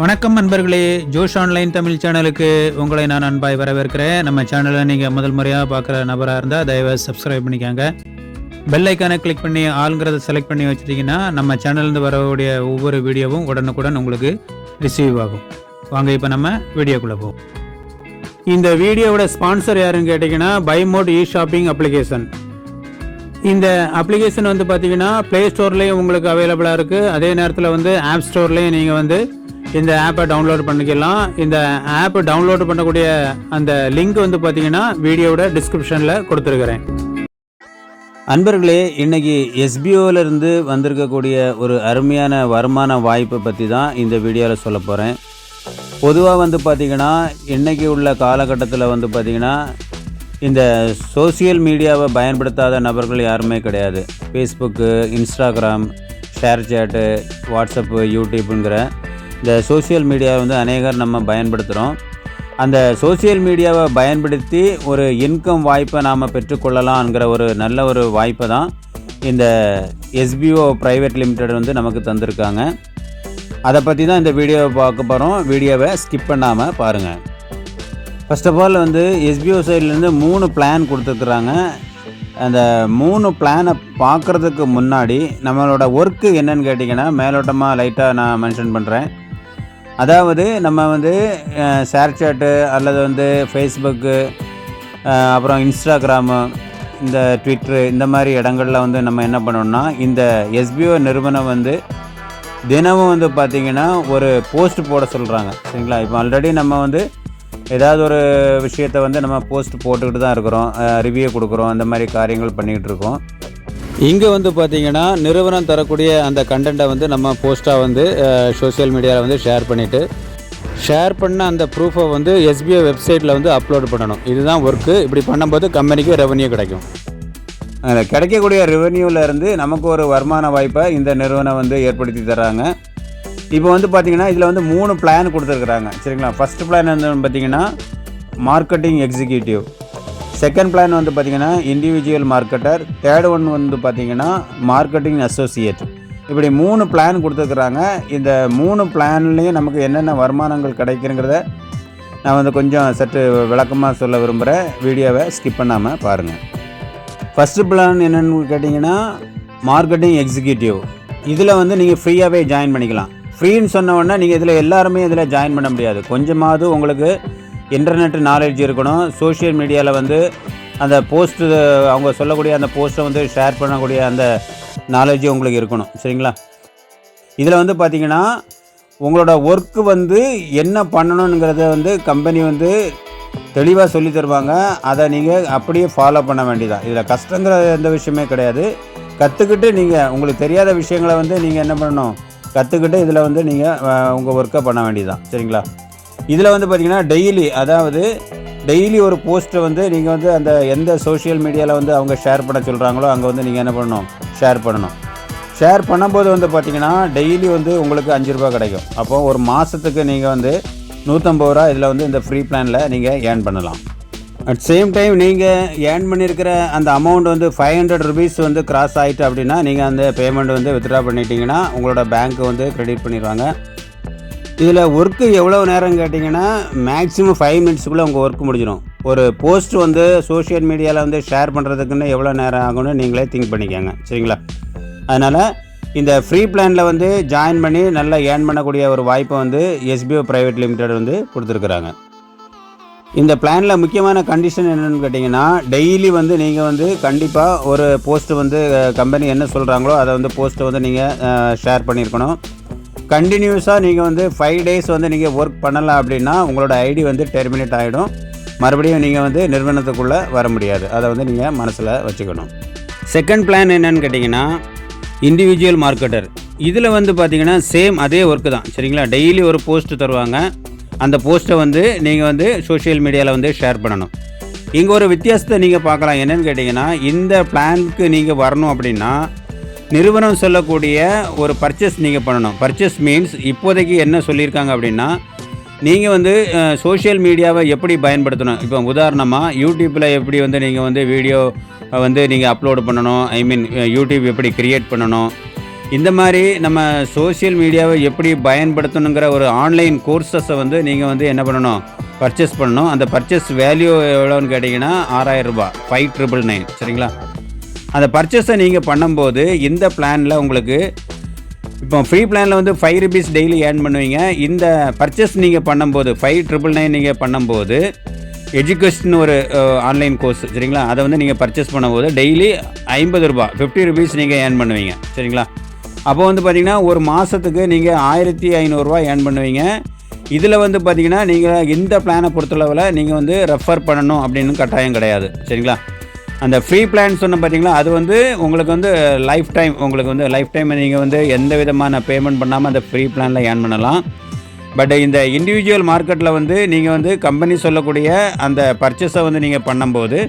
வணக்கம் நண்பர்களே ஜோஷ் ஆன்லைன் தமிழ் சேனலுக்கு உங்களை நான் அன்பாய் வரவேற்கிறேன். நம்ம சேனலை நீங்கள் முதல் முறையாக பார்க்குற நபராக இருந்தால் தயவு சப்ஸ்கிரைப் பண்ணிக்கோங்க. பெல் ஐக்கானை கிளிக் பண்ணி ஆளுங்கிறத செலக்ட் பண்ணி வச்சுட்டிங்கன்னா நம்ம சேனல்லேருந்து வரக்கூடிய ஒவ்வொரு வீடியோவும் உடனுக்குடன் உங்களுக்கு ரிசீவ் ஆகும். வாங்க இப்போ நம்ம வீடியோக்குள்ளே போவோம். இந்த வீடியோவோட ஸ்பான்சர் யாருன்னு கேட்டிங்கன்னா பைமோட் இ ஷாப்பிங் அப்ளிகேஷன் இந்த அப்ளிகேஷன் வந்து பார்த்தீங்கன்னா ப்ளே ஸ்டோர்லேயும் உங்களுக்கு அவைலபிளாக இருக்குது அதே நேரத்தில் வந்து ஆப் ஸ்டோர்லேயும் நீங்கள் வந்து இந்த ஆப்பை டவுன்லோட் பண்ணிக்கலாம். இந்த ஆப் டவுன்லோட் பண்ணக்கூடிய அந்த லிங்க் வந்து பார்த்தீங்கன்னா வீடியோவோட டிஸ்கிரிப்ஷனில் கொடுத்துருக்குறேன். அன்பர்களே இன்னைக்கு SBO வந்திருக்கக்கூடிய ஒரு அருமையான வருமான வாய்ப்பை பற்றி தான் இந்த வீடியோவில் சொல்ல போகிறேன் பொதுவாக வந்து பார்த்திங்கன்னா இன்றைக்கி உள்ள காலகட்டத்தில் வந்து பார்த்திங்கன்னா இந்த சோஷியல் மீடியாவை பயன்படுத்தாத நபர்கள் யாருமே கிடையாது. ஃபேஸ்புக்கு இன்ஸ்டாகிராம் ஷேர் சேட்டு வாட்ஸ்அப்பு யூடியூப்புங்கிற இந்த சோஷியல் மீடியாவை வந்து அநேகர் நம்ம பயன்படுத்துகிறோம் அந்த சோஷியல் மீடியாவை பயன்படுத்தி ஒரு இன்கம் வாய்ப்பை நாம் பெற்றுக்கொள்ளலாம்ங்கிற ஒரு நல்ல ஒரு வாய்ப்பை தான் இந்த எஸ்பிஓ ப்ரைவேட் லிமிடெட் வந்து நமக்கு தந்திருக்காங்க. அதை பற்றி தான் இந்த வீடியோவை பார்க்க போகிறோம் வீடியோவை ஸ்கிப் பண்ணாமல் பாருங்கள் ஃபர்ஸ்ட் ஆஃப் ஆல் வந்து எஸ்பிஓ சைட்லேருந்து மூணு பிளான் கொடுத்துருக்குறாங்க. அந்த மூணு பிளானை பார்க்குறதுக்கு முன்னாடி நம்மளோட ஒர்க்கு என்னன்னு கேட்டிங்கன்னா மேலோட்டமாக லைட்டாக நான் மென்ஷன் பண்ணுறேன் அதாவது நம்ம வந்து ஷேர் சேட்டு அல்லது வந்து ஃபேஸ்புக்கு அப்புறம் இன்ஸ்டாகிராமு இந்த ட்விட்ரு இந்த மாதிரி இடங்களில் வந்து நம்ம என்ன பண்ணோம்னா இந்த எஸ்பிஓ நிறுவனம் வந்து தினமும் வந்து பார்த்திங்கன்னா ஒரு போஸ்ட் போட சொல்கிறாங்க சரிங்களா? இப்போ ஆல்ரெடி நம்ம வந்து ஏதாவது ஒரு விஷயத்தை வந்து நம்ம போஸ்ட் போட்டுக்கிட்டு தான் இருக்கிறோம். ரிவ்யூ கொடுக்குறோம். அந்த மாதிரி காரியங்கள் பண்ணிக்கிட்டு இருக்கோம். இங்கே வந்து பார்த்தீங்கன்னா நிறுவனம் தரக்கூடிய அந்த கண்டென்ட்டை வந்து நம்ம போஸ்ட்டாக வந்து சோஷியல் மீடியாவில் வந்து ஷேர் பண்ணிவிட்டு ஷேர் பண்ண அந்த ப்ரூஃபை வந்து எஸ்பிஐ வெப்சைட்டில் வந்து அப்லோட் பண்ணணும். இதுதான் ஒர்க்கு இப்படி பண்ணும்போது கம்பெனிக்கு ரெவன்யூ கிடைக்கும். அதில் கிடைக்கக்கூடிய ரெவென்யூவிலேருந்து நமக்கு ஒரு வருமான வாய்ப்பை இந்த நிறுவனம் வந்து ஏற்படுத்தி தராங்க இப்போ வந்து பார்த்திங்கன்னா இதில் வந்து மூணு பிளான் கொடுத்துருக்குறாங்க. சரிங்களா? ஃபஸ்ட்டு பிளான் வந்து பார்த்தீங்கன்னா மார்க்கெட்டிங் எக்ஸிக்யூட்டிவ் செகண்ட் பிளான் வந்து பார்த்தீங்கன்னா இண்டிவிஜுவல் மார்க்கெட்டர் தேர்ட் ஒன் வந்து பார்த்தீங்கன்னா மார்க்கெட்டிங் அசோசியேட் இப்படி மூணு பிளான் கொடுத்துருக்குறாங்க. இந்த மூணு பிளான்லேயும் நமக்கு என்னென்ன வருமானங்கள் கிடைக்குங்கிறத நான் வந்து கொஞ்சம் சற்று விளக்கமாக சொல்ல விரும்புகிறேன் வீடியோவை ஸ்கிப் பண்ணாமல் பாருங்கள் ஃபஸ்ட்டு பிளான் என்னென்னு கேட்டிங்கன்னா மார்க்கெட்டிங் எக்ஸிக்யூட்டிவ் இதில் வந்து நீங்கள் ஃப்ரீயாகவே ஜாயின் பண்ணிக்கலாம். ஃப்ரீன்னு சொன்ன உடனே நீங்கள் இதில் எல்லாருமே இதில் ஜாயின் பண்ண முடியாது. கொஞ்சமாவது உங்களுக்கு இன்டர்நெட் நாலேஜ் இருக்கணும். சோஷியல் மீடியாவில் வந்து அந்த போஸ்ட்டு அவங்க சொல்லக்கூடிய அந்த போஸ்ட்டை வந்து ஷேர் பண்ணக்கூடிய அந்த நாலேஜ் உங்களுக்கு இருக்கணும். சரிங்களா? இதில் வந்து பார்த்திங்கன்னா உங்களோட ஒர்க்கு வந்து என்ன பண்ணணுங்கிறத வந்து கம்பெனி வந்து தெளிவாக சொல்லி தருவாங்க. அதை நீங்கள் அப்படியே ஃபாலோ பண்ண வேண்டியதான் இதில் கஷ்டங்கிற எந்த விஷயமே கிடையாது. கற்றுக்கிட்டு நீங்கள் உங்களுக்கு தெரியாத விஷயங்களை வந்து நீங்கள் என்ன பண்ணணும்? கற்றுக்கிட்டு இதில் வந்து நீங்கள் உங்கள் ஒர்க்கை பண்ண வேண்டியதான் சரிங்களா? இதில் வந்து பார்த்திங்கன்னா டெய்லி அதாவது டெய்லி ஒரு போஸ்ட்டை வந்து நீங்கள் வந்து அந்த எந்த சோஷியல் மீடியாவில் வந்து அவங்க ஷேர் பண்ண சொல்கிறாங்களோ அங்கே வந்து நீங்கள் என்ன பண்ணணும்? ஷேர் பண்ணணும். ஷேர் பண்ணும்போது வந்து பார்த்திங்கன்னா டெய்லி வந்து உங்களுக்கு அஞ்சு ரூபா கிடைக்கும். அப்போ ஒரு மாதத்துக்கு நீங்கள் வந்து நூற்றம்பது ரூபா இதில் வந்து இந்த ஃப்ரீ பிளானில் நீங்கள் ஏர்ன் பண்ணலாம். அட் சேம் டைம் நீங்கள் ஏர்ன் பண்ணியிருக்கிற அந்த அமௌண்ட் வந்து ஃபைவ் ஹண்ட்ரட் ருபீஸ் வந்து கிராஸ் ஆகிட்டு அப்படின்னா நீங்கள் அந்த பேமெண்ட் வந்து வித்ட்ரா பண்ணிட்டீங்கன்னா உங்களோட பேங்க்கு வந்து க்ரெடிட் பண்ணிடுவாங்க. இதில் ஒர்க்கு எவ்வளோ நேரம் கேட்டிங்கன்னா மேக்ஸிமம் ஃபைவ் மினிட்ஸுக்குள்ளே உங்கள் ஒர்க் முடிஞ்சிடும். ஒரு போஸ்ட் வந்து சோஷியல் மீடியாவில் வந்து ஷேர் பண்ணுறதுக்குன்னு எவ்வளோ நேரம் ஆகும்னு நீங்களே திங்க் பண்ணிக்கோங்க. சரிங்களா? அதனால் இந்த ஃப்ரீ பிளானில் வந்து ஜாயின் பண்ணி நல்லா ஏர்ன் பண்ணக்கூடிய ஒரு வாய்ப்பை வந்து எஸ்பிஓ ப்ரைவேட் லிமிடெட் வந்து கொடுத்துருக்குறாங்க. இந்த பிளானில் முக்கியமான கண்டிஷன் என்னென்னு கேட்டிங்கன்னா டெய்லி வந்து நீங்கள் வந்து கண்டிப்பாக ஒரு போஸ்ட்டு வந்து கம்பெனி என்ன சொல்கிறாங்களோ அதை வந்து போஸ்ட்டை வந்து நீங்கள் ஷேர் பண்ணியிருக்கணும். கண்டினியூஸாக நீங்கள் வந்து ஃபைவ் டேஸ் வந்து நீங்கள் ஒர்க் பண்ணலாம் அப்படின்னா உங்களோட ஐடி வந்து டெர்மினேட் ஆகிடும் மறுபடியும் நீங்கள் வந்து நிறுவனத்துக்குள்ளே வர முடியாது. அதை வந்து நீங்கள் மனசில் வச்சுக்கணும். செகண்ட் பிளான் என்னன்னு கேட்டிங்கன்னா இண்டிவிஜுவல் மார்க்கெட்டர் இதில் வந்து பார்த்திங்கன்னா சேம் அதே ஒர்க்கு தான். சரிங்களா? டெய்லி ஒரு போஸ்ட் தருவாங்க. அந்த போஸ்ட்டை வந்து நீங்கள் வந்து சோஷியல் மீடியாவில் வந்து ஷேர் பண்ணணும். இங்கே ஒரு வித்தியாசத்தை நீங்கள் பார்க்கலாம். என்னென்னு கேட்டிங்கன்னா இந்த பிளானுக்கு நீங்கள் வரணும் அப்படின்னா நிறுவனம் சொல்லக்கூடிய ஒரு பர்ச்சேஸ் நீங்கள் பண்ணணும். பர்ச்சேஸ் மீன்ஸ் இப்போதைக்கு என்ன சொல்லியிருக்காங்க அப்படின்னா நீங்கள் வந்து சோஷியல் மீடியாவை எப்படி பயன்படுத்தணும்? இப்போ உதாரணமாக யூடியூப்பில் எப்படி வந்து நீங்கள் வந்து வீடியோ வந்து நீங்கள் அப்லோடு பண்ணணும்? ஐ மீன் யூடியூப் எப்படி கிரியேட் பண்ணணும்? இந்த மாதிரி நம்ம சோஷியல் மீடியாவை எப்படி பயன்படுத்தணுங்கிற ஒரு ஆன்லைன் கோர்சஸை வந்து நீங்கள் வந்து என்ன பண்ணணும்? பர்ச்சேஸ் பண்ணணும். அந்த பர்ச்சேஸ் வேல்யூ எவ்வளோன்னு கேட்டிங்கன்னா ஆறாயிரம் ரூபாய். ஃபைவ் ட்ரிபிள் நைன் சரிங்களா? அந்த பர்ச்சேஸை நீங்கள் பண்ணும்போது இந்த பிளானில் உங்களுக்கு இப்போ ஃப்ரீ பிளானில் வந்து ஃபைவ் ருபீஸ் டெய்லி ஏர்ன் பண்ணுவீங்க. இந்த பர்ச்சேஸ் நீங்கள் பண்ணும்போது ஃபைவ் ட்ரிபிள் நைன் நீங்கள் பண்ணும்போது எஜுகேஷன் ஒரு ஆன்லைன் கோர்ஸ் சரிங்களா? அதை வந்து நீங்கள் பர்ச்சேஸ் பண்ணும்போது டெய்லி ஐம்பது ரூபா ஃபிஃப்டி ருபீஸ் நீங்கள் ஏர்ன் பண்ணுவீங்க சரிங்களா? அப்போ வந்து பார்த்தீங்கன்னா ஒரு மாதத்துக்கு நீங்கள் ஆயிரத்தி ஐநூறுரூவா ஏர்ன் பண்ணுவீங்க. இதில் வந்து பார்த்தீங்கன்னா நீங்கள் இந்த பிளானை பொறுத்தளவில் நீங்கள் வந்து ரெஃபர் பண்ணணும் அப்படின்னு கட்டாயம் கிடையாது சரிங்களா? அந்த ஃப்ரீ பிளான் சொன்ன பார்த்தீங்களா அது வந்து உங்களுக்கு வந்து லைஃப் டைம் உங்களுக்கு வந்து லைஃப் டைம் நீங்கள் வந்து எந்த விதமான பேமெண்ட் பண்ணாமல் அந்த ஃப்ரீ பிளானில் ஏர்ன் பண்ணலாம். பட் இந்த இண்டிவிஜுவல் மார்க்கெட்டில் வந்து நீங்கள் வந்து கம்பெனி சொல்லக்கூடிய அந்த பர்ச்சேஸை வந்து நீங்கள் பண்ணும்போது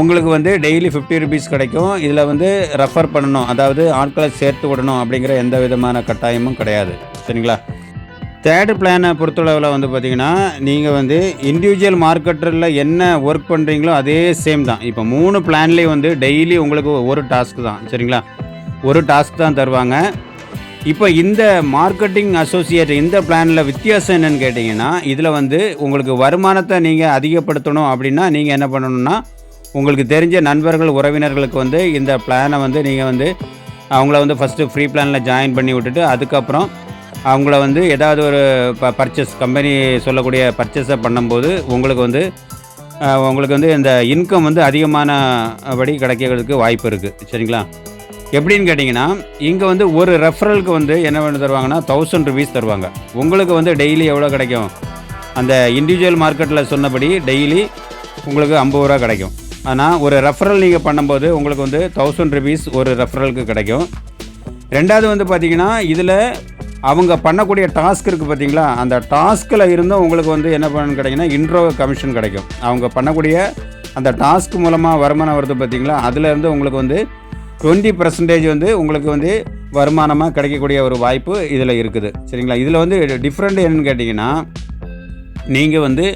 உங்களுக்கு வந்து டெய்லி ஃபிஃப்டி ருபீஸ் கிடைக்கும். இதில் வந்து ரெஃபர் பண்ணணும். அதாவது ஆட்களை சேர்த்து விடணும் அப்படிங்கிற எந்த விதமான கட்டாயமும் கிடையாது. சரிங்களா? தேர்டு பிளானை பொறுத்தளவில் வந்து பார்த்தீங்கன்னா நீங்கள் வந்து இண்டிவிஜுவல் மார்க்கெட்டரில் என்ன ஒர்க் பண்ணுறீங்களோ அதே சேம் தான். இப்போ மூணு பிளான்லேயும் வந்து டெய்லி உங்களுக்கு ஒரு டாஸ்க் தான் சரிங்களா? ஒரு டாஸ்க் தான் தருவாங்க. இப்போ இந்த மார்க்கெட்டிங் அசோசியேட் இந்த பிளானில் வித்தியாசம் என்னன்னு கேட்டிங்கன்னா இதில் வந்து உங்களுக்கு வருமானத்தை நீங்கள் அதிகப்படுத்தணும் அப்படின்னா நீங்கள் என்ன பண்ணணும்னா உங்களுக்கு தெரிஞ்ச நண்பர்கள் உறவினர்களுக்கு வந்து இந்த பிளானை வந்து நீங்கள் வந்து அவங்கள வந்து ஃபஸ்ட்டு ஃப்ரீ பிளானில் ஜாயின் பண்ணி விட்டுட்டு அதுக்கப்புறம் அவங்கள வந்து ஏதாவது ஒரு ப பர்ச்சேஸ் கம்பெனி சொல்லக்கூடிய பர்ச்சேஸை பண்ணும்போது உங்களுக்கு வந்து உங்களுக்கு வந்து இந்த இன்கம் வந்து அதிகமானபடி கிடைக்கிறதுக்கு வாய்ப்பு இருக்குது சரிங்களா? எப்படின்னு கேட்டிங்கன்னா இங்கே வந்து ஒரு ரெஃபரலுக்கு வந்து என்ன பண்ணி தருவாங்கன்னா தௌசண்ட் ருபீஸ் தருவாங்க. உங்களுக்கு வந்து டெய்லி எவ்வளோ கிடைக்கும்? அந்த இண்டிவிஜுவல் மார்க்கெட்டில் சொன்னபடி டெய்லி உங்களுக்கு ஐம்பது ரூபா கிடைக்கும். ஆனால் ஒரு ரெஃபரல் நீங்கள் பண்ணும்போது உங்களுக்கு வந்து தௌசண்ட் ருபீஸ் ஒரு ரெஃபரலுக்கு கிடைக்கும். ரெண்டாவது வந்து பார்த்தீங்கன்னா இதில் அவங்க பண்ணக்கூடிய டாஸ்க் இருக்குது பார்த்தீங்களா? அந்த டாஸ்கில் இருந்தும் உங்களுக்கு வந்து என்ன பண்ணு கிடைக்குன்னா இன்ட்ரோ கமிஷன் கிடைக்கும். அவங்க பண்ணக்கூடிய அந்த டாஸ்க் மூலமாக வருமானம் வருது பார்த்தீங்களா? அதுலேருந்து உங்களுக்கு வந்து டுவெண்ட்டி பர்சன்டேஜ் வந்து உங்களுக்கு வந்து வருமானமாக கிடைக்கக்கூடிய ஒரு வாய்ப்பு இதில் இருக்குது. சரிங்களா? இதில் வந்து டிஃப்ரெண்ட் என்னன்னு கேட்டிங்கன்னா நீங்கள் வந்து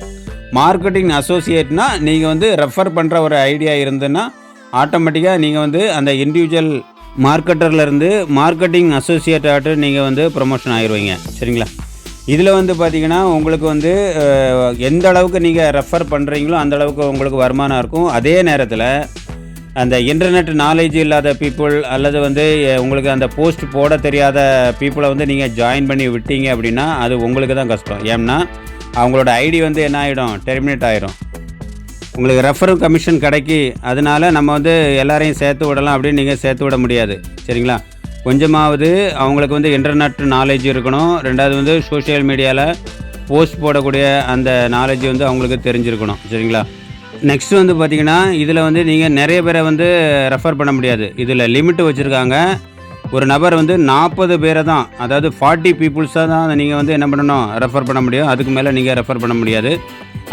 மார்க்கெட்டிங் அசோசியேட்னா நீங்கள் வந்து ரெஃபர் பண்ணுற ஒரு ஐடியா இருந்ததுன்னா ஆட்டோமேட்டிக்காக நீங்கள் வந்து அந்த இண்டிவிஜுவல் மார்க்கெட்டர்லேருந்து மார்க்கெட்டிங் அசோசியேட் நீங்கள் வந்து ப்ரொமோஷன் ஆயிடுவீங்க சரிங்களா? இதில் வந்து பார்த்தீங்கன்னா உங்களுக்கு வந்து எந்த அளவுக்கு நீங்கள் ரெஃபர் பண்ணுறீங்களோ அந்த அளவுக்கு உங்களுக்கு வருமானம் இருக்கும். அதே நேரத்தில் அந்த இன்டர்நெட் நாலேஜ் இல்லாத பீப்புள் அல்லது வந்து உங்களுக்கு அந்த போஸ்ட் போட தெரியாத பீப்புளை வந்து நீங்கள் ஜாயின் பண்ணி விட்டீங்க அப்படின்னா அது உங்களுக்கு தான் கஷ்டம். ஏன்னா அவங்களோட ஐடி வந்து என்ன ஆகிடும் டெர்மினேட் ஆகிடும் உங்களுக்கு ரெஃபர் கமிஷன் கிடைக்கி அதனால் நம்ம வந்து எல்லாரையும் சேர்த்து விடலாம் அப்படின்னு நீங்கள் சேர்த்து விட முடியாது. சரிங்களா? கொஞ்சமாவது அவங்களுக்கு வந்து இன்டர்நெட் நாலேஜ் இருக்கணும். ரெண்டாவது வந்து சோஷியல் மீடியாவில் போஸ்ட் போடக்கூடிய அந்த நாலேஜ் வந்து அவங்களுக்கு தெரிஞ்சிருக்கணும். சரிங்களா? நெக்ஸ்ட் வந்து பார்த்தீங்கன்னா இதில் வந்து நீங்கள் நிறைய பேரை வந்து ரெஃபர் பண்ண முடியாது. இதில் லிமிட் வச்சுருக்காங்க. ஒரு நபர் வந்து நாற்பது பேரை தான் அதாவது ஃபார்ட்டி பீப்புள்ஸாக தான் நீங்கள் வந்து என்ன பண்ணணும் ரெஃபர் பண்ண முடியும். அதுக்கு மேலே நீங்கள் ரெஃபர் பண்ண முடியாது.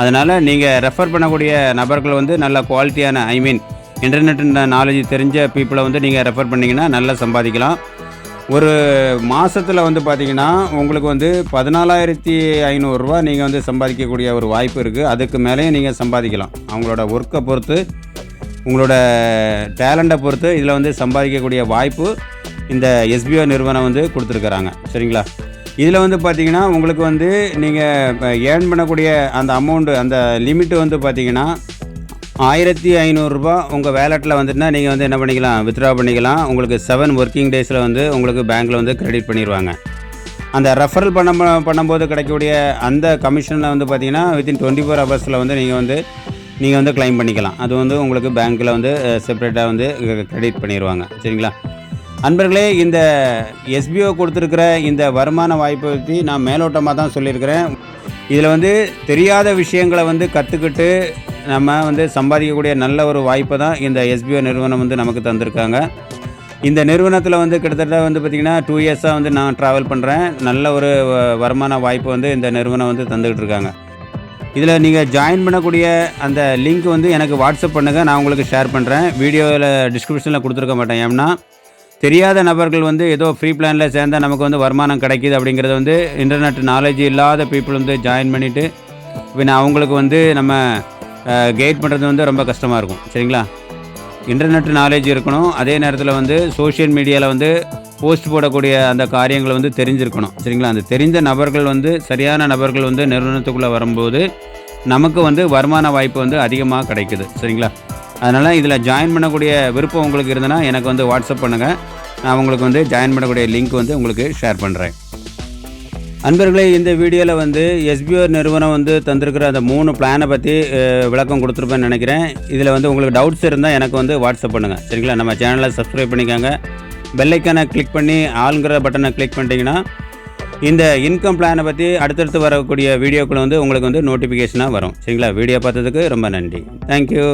அதனால் நீங்கள் ரெஃபர் பண்ணக்கூடிய நபர்கள் வந்து நல்ல குவாலிட்டியான ஐ மீன் இன்டர்நெட் நாலேஜ் தெரிஞ்ச பீப்புளை வந்து நீங்கள் ரெஃபர் பண்ணிங்கன்னா நல்லா சம்பாதிக்கலாம். ஒரு மாதத்தில் வந்து பார்த்தீங்கன்னா உங்களுக்கு வந்து பதினாலாயிரத்தி ஐநூறுரூவா நீங்கள் வந்து சம்பாதிக்கக்கூடிய ஒரு வாய்ப்பு இருக்குது அதுக்கு மேலேயும் நீங்கள் சம்பாதிக்கலாம். அவங்களோட ஒர்க்கை பொறுத்து உங்களோட டேலண்ட்டை பொறுத்து இதில் வந்து சம்பாதிக்கக்கூடிய வாய்ப்பு இந்த எஸ்பிஓ நிறுவனம் வந்து கொடுத்துருக்குறாங்க. சரிங்களா? இதில் வந்து பார்த்தீங்கன்னா உங்களுக்கு வந்து நீங்கள் இப்போ ஏர்ன் பண்ணக்கூடிய அந்த அமௌண்ட்டு அந்த லிமிட்டு வந்து பார்த்தீங்கன்னா ஆயிரத்தி ஐநூறுரூபா உங்கள் வேலெட்டில் வந்துட்டுனா நீங்கள் வந்து என்ன பண்ணிக்கலாம் வித்ட்ரா பண்ணிக்கலாம். உங்களுக்கு செவன் ஒர்க்கிங் டேஸில் வந்து உங்களுக்கு பேங்க்கில் வந்து கிரெடிட் பண்ணிடுவாங்க அந்த ரெஃபரல் பண்ண பண்ணும்போது கிடைக்கக்கூடிய அந்த கமிஷனில் வந்து பார்த்தீங்கன்னா வித்தின் டுவெண்ட்டி ஃபோர் ஹவர்ஸில் வந்து நீங்கள் வந்து நீங்கள் வந்து க்ளைம் பண்ணிக்கலாம். அது வந்து உங்களுக்கு பேங்க்கில் வந்து செப்பரேட்டாக வந்து கிரெடிட் பண்ணிடுவாங்க சரிங்களா? அன்பர்களே இந்த எஸ்பிஓ கொடுத்துருக்கிற இந்த வருமான வாய்ப்பை பற்றி நான் மேலோட்டமாக தான் சொல்லியிருக்கிறேன். இதில் வந்து தெரியாத விஷயங்களை வந்து கற்றுக்கிட்டு நம்ம வந்து சம்பாதிக்கக்கூடிய நல்ல ஒரு வாய்ப்பை தான் இந்த எஸ்பிஓ நிறுவனம் வந்து நமக்கு தந்திருக்காங்க. இந்த நிறுவனத்தில் வந்து கிட்டத்தட்ட வந்து பார்த்திங்கன்னா டூ இயர்ஸாக வந்து நான் ட்ராவல் பண்ணுறேன் நல்ல ஒரு வருமான வாய்ப்பு வந்து இந்த நிறுவனம் வந்து தந்துக்கிட்டு இருக்காங்க. இதில் நீங்கள் ஜாயின் பண்ணக்கூடிய அந்த லிங்க் வந்து எனக்கு வாட்ஸ்அப் பண்ணுங்கள் நான் உங்களுக்கு ஷேர் பண்ணுறேன் வீடியோவில் டிஸ்கிரிப்ஷனில் கொடுத்துருக்க மாட்டேன். ஏன்னா தெரியாத நபர்கள் வந்து ஏதோ ஃப்ரீ பிளானில் சேர்ந்தால் நமக்கு வந்து வருமானம் கிடைக்கிது அப்படிங்கிறத வந்து இன்டர்நெட் நாலேஜ் இல்லாத பீப்புள் வந்து ஜாயின் பண்ணிவிட்டு பின்ன அவங்களுக்கு வந்து நம்ம கைட் பண்ணுறது வந்து ரொம்ப கஷ்டமாக இருக்கும். சரிங்களா? இன்டர்நெட் நாலேஜ் இருக்கணும். அதே நேரத்தில் வந்து சோஷியல் மீடியாவில் வந்து போஸ்ட் போடக்கூடிய அந்த காரியங்களை வந்து தெரிஞ்சிருக்கணும். சரிங்களா? அந்த தெரிந்த நபர்கள் வந்து சரியான நபர்கள் வந்து நிறுவனத்துக்குள்ளே வரும்போது நமக்கு வந்து வருமான வாய்ப்பு வந்து அதிகமாக கிடைக்குது. சரிங்களா? அதனால் இதில் ஜாயின் பண்ணக்கூடிய விருப்பம் உங்களுக்கு இருந்ததுன்னா எனக்கு வந்து வாட்ஸ்அப் பண்ணுங்கள் நான் உங்களுக்கு வந்து ஜாயின் பண்ணக்கூடிய லிங்க் வந்து உங்களுக்கு ஷேர் பண்ணுறேன் அன்பர்களே இந்த வீடியோவில் வந்து எஸ்பிஓ நிறுவனம் வந்து தந்திருக்கிற அந்த மூணு பிளானை பற்றி விளக்கம் கொடுத்துருப்பேன்னு நினைக்கிறேன். இதில் வந்து உங்களுக்கு டவுட்ஸ் இருந்தால் எனக்கு வந்து வாட்ஸ்அப் பண்ணுங்கள் சரிங்களா? நம்ம சேனலை சப்ஸ்கிரைப் பண்ணிக்கோங்க. பெல்லைக்கானை கிளிக் பண்ணி ஆளுங்கிற பட்டனை கிளிக் பண்ணிட்டீங்கன்னா இந்த இன்கம் பிளானை பற்றி அடுத்தடுத்து வரக்கூடிய வீடியோக்கள் வந்து உங்களுக்கு வந்து நோட்டிஃபிகேஷனாக வரும். சரிங்களா? வீடியோ பார்த்ததுக்கு ரொம்ப நன்றி. தேங்க்யூ